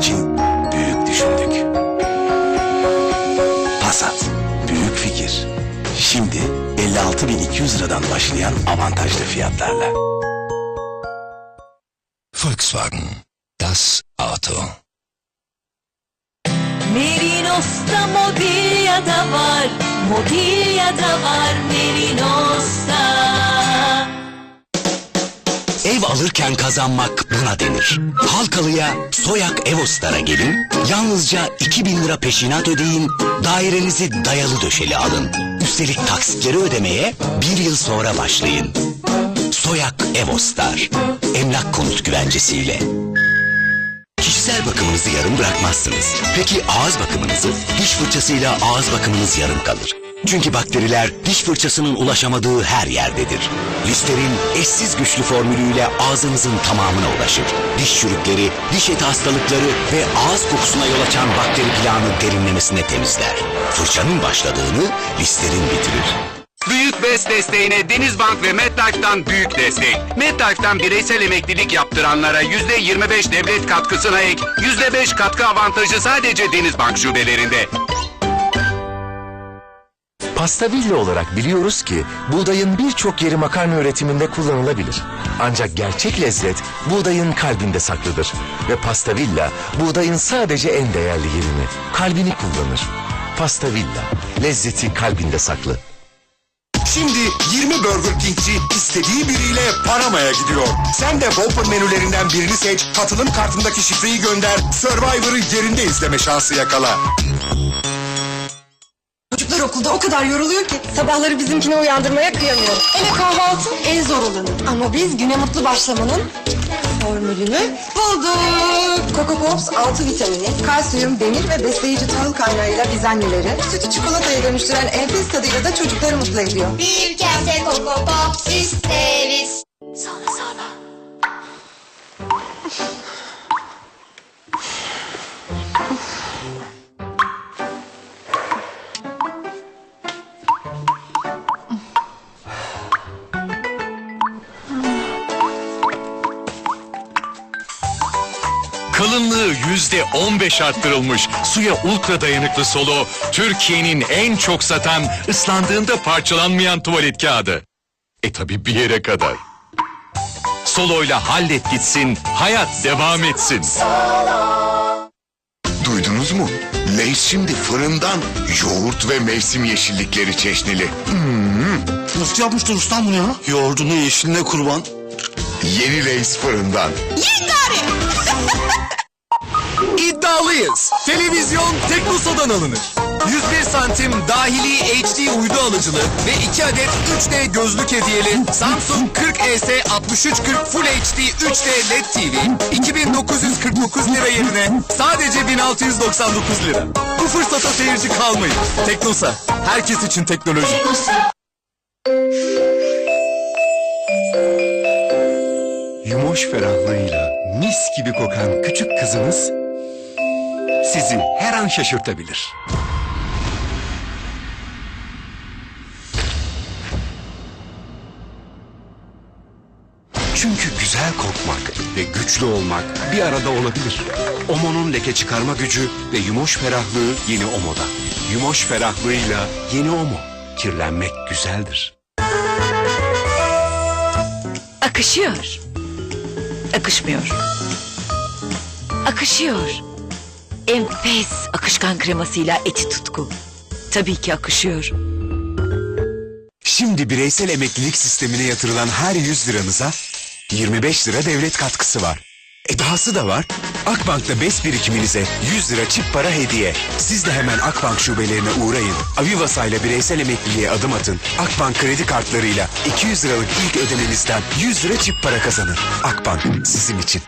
için büyük düşündük. Passat, büyük fikir. Şimdi 56.200 liradan başlayan avantajlı fiyatlarla. Volkswagen, das Auto. Merinos'ta mobilyada var, mobilyada var Merinos'ta. Ev alırken kazanmak buna denir. Halkalı'ya Soyak Evostar'a gelin, yalnızca 2000 lira peşinat ödeyin, dairenizi dayalı döşeli alın. Üstelik taksitleri ödemeye bir yıl sonra başlayın. Soyak Evostar, emlak konut güvencesiyle. Kişisel bakımınızı yarım bırakmazsınız. Peki ağız bakımınızı? Diş fırçasıyla ağız bakımınız yarım kalır. Çünkü bakteriler diş fırçasının ulaşamadığı her yerdedir. Listerin eşsiz güçlü formülüyle ağzınızın tamamına ulaşır. Diş çürükleri, diş eti hastalıkları ve ağız kokusuna yol açan bakteri plağını derinlemesine temizler. Fırçanın başladığını listerin bitirir. Büyük BES desteğine Denizbank ve MetLife'dan büyük destek. MetLife'dan bireysel emeklilik yaptıranlara %25 devlet katkısına ek, %5 katkı avantajı sadece Denizbank şubelerinde. Pastavilla olarak biliyoruz ki buğdayın birçok yeri makarna üretiminde kullanılabilir. Ancak gerçek lezzet buğdayın kalbinde saklıdır. Ve Pastavilla buğdayın sadece en değerli yerini, kalbini kullanır. Pastavilla, lezzeti kalbinde saklı. Şimdi 20 Burger King'ci istediği biriyle Panama'ya gidiyor. Sen de Whopper menülerinden birini seç, katılım kartındaki şifreyi gönder, Survivor'ı yerinde izleme şansı yakala. Okulda o kadar yoruluyor ki sabahları bizimkini uyandırmaya kıyamıyorum. Ele kahvaltı en zor olanı. Ama biz güne mutlu başlamanın formülünü bulduk. Coco Pops 6 vitamini, kalsiyum, demir ve besleyici tahıl kaynağıyla biz anneleri sütü çikolataya dönüştüren enfes tadıyla da çocukları mutlu ediyor. Bir kase Coco Pops isteriz. Kalınlığı yüzde 15 arttırılmış suya ultra dayanıklı solo Türkiye'nin en çok satan ıslandığında parçalanmayan tuvalet kağıdı. E tabi bir yere kadar. Solo'yla hallet gitsin, hayat devam etsin. Duydunuz mu? Lay's şimdi fırından yoğurt ve mevsim yeşillikleri çeşnili. Nasıl yapmışlar ustam bunu ya? Yoğurdunu yeşiline kurban. Yeni Lay's fırından. İddialıyız. Televizyon Teknosa'dan alınır. 101 santim dahili HD uydu alıcılı ve 2 adet 3D gözlük hediyeli Samsung 40 ES 6340 Full HD 3D LED TV 2949 lira yerine sadece 1699 lira. Bu fırsata seyirci kalmayın. Teknosa, herkes için teknoloji. Yumoş ferahlığıyla mis gibi kokan küçük kızınız sizi her an şaşırtabilir. Çünkü güzel kokmak ve güçlü olmak bir arada olabilir. Omo'nun leke çıkarma gücü ve yumoş ferahlığı yeni Omo'da. Yumoş ferahlığıyla yeni Omo. Kirlenmek güzeldir. Akışıyor. Akışmıyor. Akışıyor. Enfes akışkan kremasıyla eti tutku. Tabii ki akışıyor. Şimdi bireysel emeklilik sistemine yatırılan her 100 liranıza 25 lira devlet katkısı var. E dahası da var. Akbank'ta BES birikiminize 100 lira çip para hediye. Siz de hemen Akbank şubelerine uğrayın. Avivasa ile bireysel emekliliğe adım atın. Akbank kredi kartlarıyla 200 liralık ilk ödemenizden 100 lira çip para kazanın. Akbank sizin için.